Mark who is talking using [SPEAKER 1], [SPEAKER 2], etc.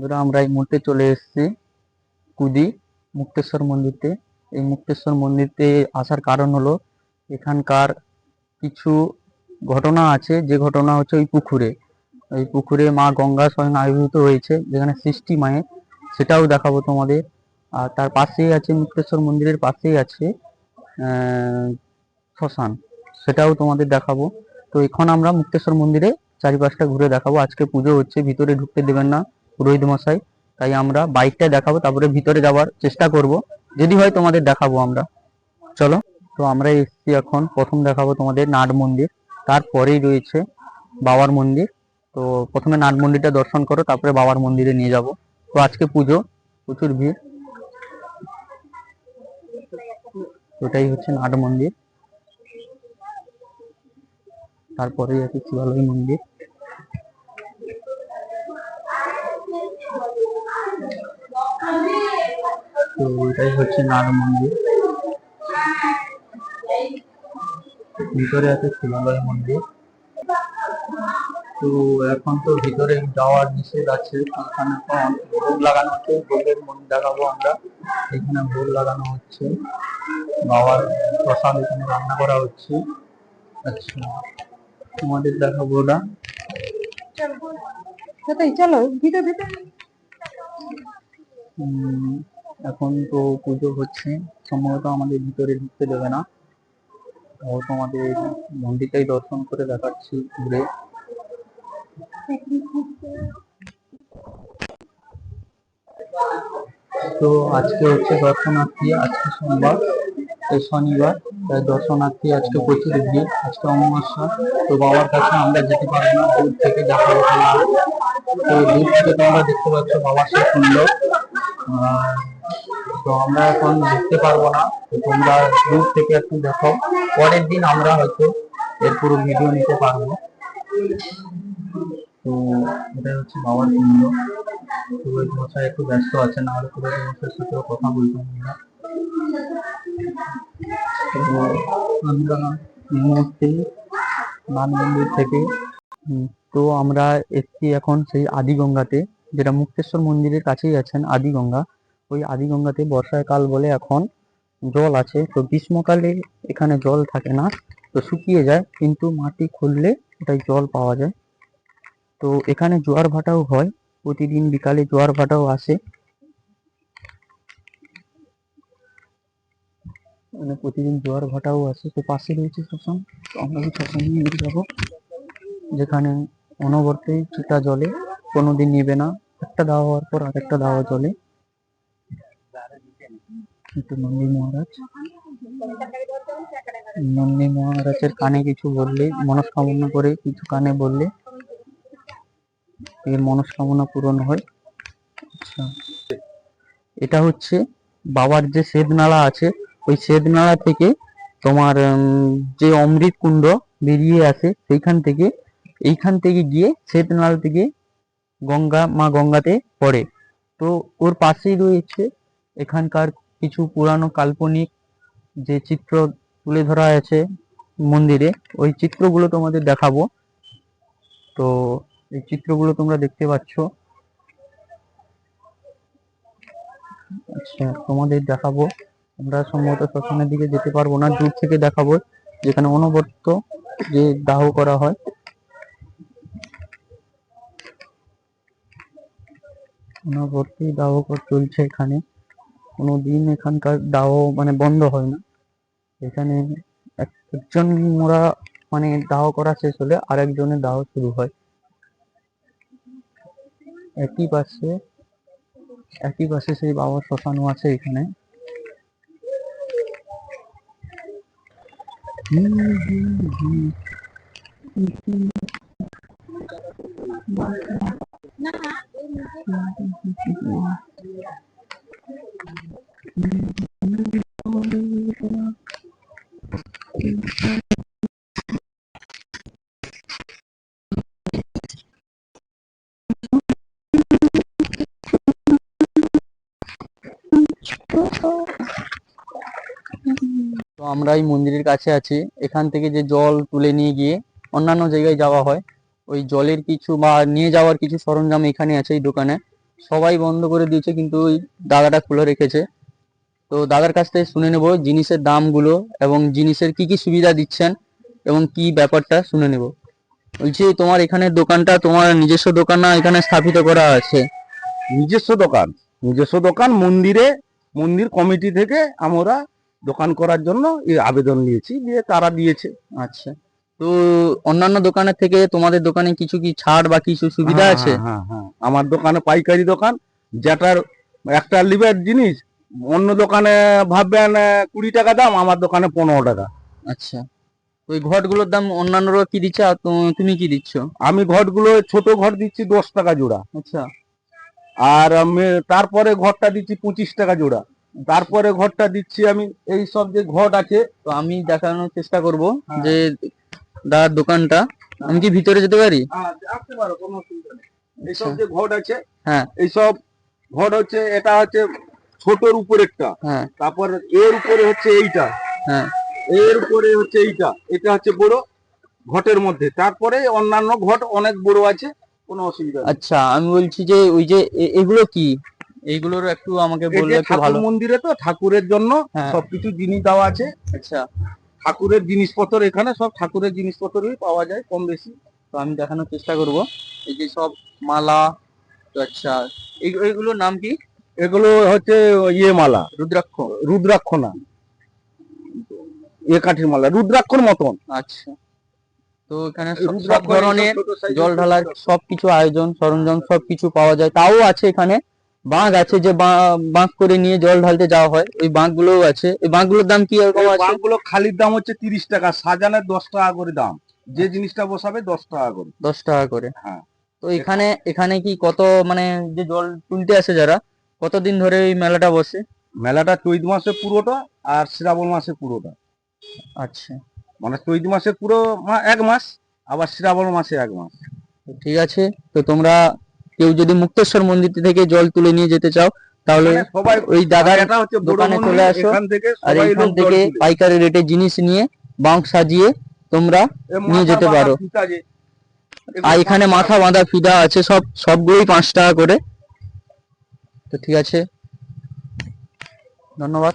[SPEAKER 1] বন্ধুরা, আমরা এই মুহূর্তে চলে এসেছি কুদি মুক্তেশ্বর মন্দিরতে। এই মুক্তেশ্বর মন্দিরতে আসার কারণ হলো, এখানকার কিছু ঘটনা আছে। যে ঘটনা হচ্ছে ওই পুকুরে। ওই পুকুরে মা গঙ্গা স্বয়ং আবির্ভূত হয়েছে, যেখানে সৃষ্টি মায়ের সেটাও দেখাবো তোমাদের। আর তার পাশেই আছে মুক্তেশ্বর মন্দিরের পাশেই আছে শ্মশান। সেটাও তোমাদের দেখাবো। তো এখন আমরা মুক্তেশ্বর মন্দিরে চারিপাশটা ঘুরে দেখাবো। আজকে পুজো হচ্ছে, ভিতরে ঢুকতে দেবেন না। পুরোহিত মশাই, তাই আমরা বাইকটা দেখাবো, তারপরে ভিতরে যাওয়ার চেষ্টা করব। যদি হয় তোমাদের দেখাবো আমরা। চলো, তো আমরা এসেছি এখন, প্রথম দেখাবো তোমাদের নাট মন্দির। তারপরেই রয়েছে বাবার মন্দির। তো প্রথমে নাট মন্দিরটা দর্শন করো, তারপরে বাবার মন্দিরে নিয়ে যাব। তো আজকে পুজো, প্রচুর ভিড়। ওটাই হচ্ছে নাট মন্দির। তারপরেই আছে শিবালয় মন্দির। তো এটাই হচ্ছে নাট মন্দির। ভিতরে আছে শিবালয় মন্দির। তো এখন তো ভিতরে যাওয়ার নিষেধ আছে। ওখানে এখন ভোগ লাগানো হচ্ছে। ভোগের মন্দির দেখাবো আমরা। এখানে ভোগ লাগানো হচ্ছে। বাবার প্রসাদ এখানে রান্না করা হচ্ছে। আচ্ছা তোমাদের দেখাবো ওটা।
[SPEAKER 2] চলো ভিতরে ভিতরে।
[SPEAKER 1] এখন তো পুজো হচ্ছে সম্ভবত আমাদের ভিতরে ঢুকতে দেবে না। ও তোমাদের মন্দিরটাই দর্শন করে দেখাচ্ছি ঘুরে। তো আজকে হচ্ছে দর্শনার্থী আজকে সোমবার শনিবার তাই দর্শনার্থী আজকে প্রচুর ভিড় আজকে অমাবস্যা। তো বাবার কাছে আমরা যেতে পারব না দূর থেকে দেখা তো দূর থেকে তোমরা দেখতে পাচ্ছ বাবার সে সুন্দর। আহ, তো আমরা এখন দেখতে পারব না। তো তোমরা দূর থেকে একটু দেখো। পরের দিন আমরা হয়তো এর পুরো ভিডিও নিতে পারব। তো এটা হচ্ছে বাবার কুণ্ড পুরোহিত মশাই একটু ব্যস্ত আছে না হলে পুরোহিত মশাইয়ের সাথেও কথা বলতাম না। তো আমরা মুহূর্তে মান থেকে তো আমরা এসছি এখন সেই আদিগঙ্গাতে, যেটা মুক্তেশ্বর মন্দিরের কাছেই আছেন আদিগঙ্গা। ওই আদিগঙ্গাতে বর্ষাকাল বলে এখন জল আছে। তো গ্রীষ্মকালে এখানে জল থাকে না, তো শুকিয়ে যায়, কিন্তু মাটি খুললে ওটাই জল পাওয়া যায়। তো এখানে জোয়ার ভাটাও হয়, প্রতিদিন বিকালে জোয়ার ভাটাও আসে। মানে প্রতিদিন জোয়ার ভাটাও আসে। তো পাশে রয়েছে শ্মশান, তো আমরা ওই শ্মশানে নিয়ে যাব, যেখানে অনবরতই চিতা জলে, কোনোদিন নিবে না। একটা দাওয়া হওয়ার পর আরেকটা দাওয়া জলে। নন্দী মহারাজ। নন্দী মহারাজের কানে কিছু বললে, মনস্কামনা করে কিছু কানে বললে, এর মনস্কামনা পূরণ হয়। আচ্ছা। এটা হচ্ছে বাবার যে সেদনালা আছে, ওই সেদনালা থেকে তোমার যে অমৃত কুণ্ড বেরিয়ে আসে, সেইখান থেকে, এইখান থেকে গিয়ে সেদনালা থেকে গঙ্গা, মা গঙ্গাতে পড়ে। তো ওর পাশেই রয়েছে এখানকার কিছু পুরানো কাল্পনিক যে চিত্র তুলে ধরা আছে মন্দিরে, ওই চিত্রগুলো তোমাদের দেখাবো। তো, এই চিত্রগুলো তোমরা দেখতে পাচ্ছ। আচ্ছা তোমাদের দেখাবো। আমরা সম্ভবত শ্মশানের দিকে যেতে পারব না, দূর থেকে দেখাবো, যেখানে অনবর্ত যে দাহ করা হয়। অনবরতই দাহ চলছে এখানে। কোনো দিন এখানকার দাহ মানে বন্ধ হয় না। এখানে এক- একজন মোরা মানে দাহ করা শেষ হলে আরেকজনের দাহ শুরু হয়। একই পাশে একই পাশে সেই বাবার শ্মশানও আছে এখানে। তো আমরা এই মন্দিরের কাছে আছি। এখান থেকে যে জল তুলে নিয়ে গিয়ে অন্যান্য জায়গায় যাওয়া হয়। ওই জলের কিছু বা নিয়ে যাওয়ার কিছু সরঞ্জাম এখানে আছে এই দোকানে। সবাই বন্ধ করে দিয়েছে, কিন্তু ওই দাদাটা খুলে রেখেছে। তো দাদার কাছ থেকে শুনে নেব জিনিসের দামগুলো এবং জিনিসের কি কি সুবিধা দিচ্ছেন এবং কি ব্যাপারটা শুনে নেব। বলছি তোমার এখানে দোকানটা তোমার নিজস্ব দোকান না এখানে স্থাপিত করা আছে?
[SPEAKER 3] নিজস্ব দোকান। নিজস্ব দোকান মন্দিরে মন্দির কমিটি থেকে আমরা দোকান করার জন্য এই আবেদন নিয়েছি দিয়ে তারা দিয়েছে।
[SPEAKER 1] আচ্ছা। তো অন্যান্য দোকানের থেকে তোমাদের দোকানে কিছু কি ছাড় বা কিছু সুবিধা
[SPEAKER 3] হ্যাঁ,
[SPEAKER 1] আছে?
[SPEAKER 3] হ্যাঁ হ্যাঁ আমার দোকানে পাইকারি দোকান যেটার একটা লিভার জিনিস অন্য দোকানে ভাববেন কুড়ি টাকা দাম আমার দোকানে পনেরো টাকা।
[SPEAKER 1] আচ্ছা। ওই ঘটগুলোর দাম অন্যান্যরা কি দিচ্ছে? আর তো- তুমি কি দিচ্ছ?
[SPEAKER 3] আমি ঘরগুলো ছোট ঘর দিচ্ছি দশ টাকা জোড়া।
[SPEAKER 1] আচ্ছা।
[SPEAKER 3] আর আমি তারপরে ঘরটা দিচ্ছি পঁচিশ টাকা জোড়া। তারপরে ঘরটা দিচ্ছি আমি এই সব যে ঘট আছে
[SPEAKER 1] তো আমি দেখানোর চেষ্টা করব
[SPEAKER 3] হ্যাঁ।
[SPEAKER 1] যে দাদার দোকানটা। আমি কি ভিতরে যেতে পারি?
[SPEAKER 3] হ্যাঁ, আসতে পারো কোনো অসুবিধা নেই। এইসব
[SPEAKER 1] আচ্ছা।
[SPEAKER 3] যে ঘট আছে
[SPEAKER 1] হ্যাঁ।
[SPEAKER 3] এইসব ঘট হচ্ছে এটা হচ্ছে ছোটর উপরেরটা
[SPEAKER 1] হ্যাঁ।
[SPEAKER 3] তারপর এর উপরে হচ্ছে এইটা।
[SPEAKER 1] হ্যাঁ।
[SPEAKER 3] এর উপরে হচ্ছে এইটা। এটা হচ্ছে বড় ঘটের মধ্যে। তারপরে অন্যান্য ঘট অনেক বড় আছে কোনো অসুবিধা
[SPEAKER 1] আচ্ছা আমি বলছি যে ওই যে এগুলো কি? এইগুলোর একটু আমাকে বললে একটু ভালো।
[SPEAKER 3] মন্দিরে তো ঠাকুরের জন্য
[SPEAKER 1] হ্যাঁ।
[SPEAKER 3] সবকিছু জিনিস দেওয়া আছে।
[SPEAKER 1] আচ্ছা।
[SPEAKER 3] ঠাকুরের জিনিসপত্র এখানে সব ঠাকুরের জিনিসপত্রই পাওয়া যায় কম বেশি।
[SPEAKER 1] তো আমি দেখানোর চেষ্টা করব। এই যে সব মালা আচ্ছা এইগুলোর নাম কি?
[SPEAKER 3] এগুলো হচ্ছে ইয়ে মালা
[SPEAKER 1] রুদ্রাক্ষ?
[SPEAKER 3] রুদ্রাক্ষ না এ কাঠির মালা রুদ্রাক্ষর মতন।
[SPEAKER 1] আচ্ছা। তো এখানে সব- ধরনের জল ঢালার সবকিছু আয়োজন সরঞ্জাম সবকিছু পাওয়া যায়। তাও আছে এখানে বাঁক আছে যে বা- বাঁক করে নিয়ে জল ঢালতে যাওয়া হয়। ওই বাঁক গুলোও আছে। এই বাঁকগুলোর দাম কি এরকম
[SPEAKER 3] খালির দাম হচ্ছে তিরিশ টাকা সাজানের দশ টাকা করে দাম। যে জিনিসটা বসাবে দশ টাকা করে।
[SPEAKER 1] দশ টাকা করে।
[SPEAKER 3] হ্যাঁ।
[SPEAKER 1] তো এখানে এখানে কি কত মানে যে জল তুলতে আসে যারা কতদিন ধরে এই মেলাটা বসে?
[SPEAKER 3] মেলাটা চৈত মাসে পুরোটা আর শ্রাবণ মাসে পুরোটা।
[SPEAKER 1] আচ্ছা।
[SPEAKER 3] মানে চৈত মাসে পুরো এক মাস আবার শ্রাবণ মাসে এক মাস।
[SPEAKER 1] ঠিক আছে তো তোমরা কেউ যদি মুক্তেশ্বর মন্দির থেকে জল তুলে নিয়ে যেতে চাও তাহলে
[SPEAKER 3] সবাই
[SPEAKER 1] ওই দাদার দোকানে চলে আসো,
[SPEAKER 3] এখান থেকে
[SPEAKER 1] আর
[SPEAKER 3] জল
[SPEAKER 1] থেকে পাইকারি রেটে জিনিস নিয়ে বাঁক সাজিয়ে তোমরা নিয়ে যেতে পারো। আর এখানে মাথা বাঁধা ফিদা আছে সব সবগুলোই পাঁচ টাকা করে। তো ঠিক আছে। ধন্যবাদ।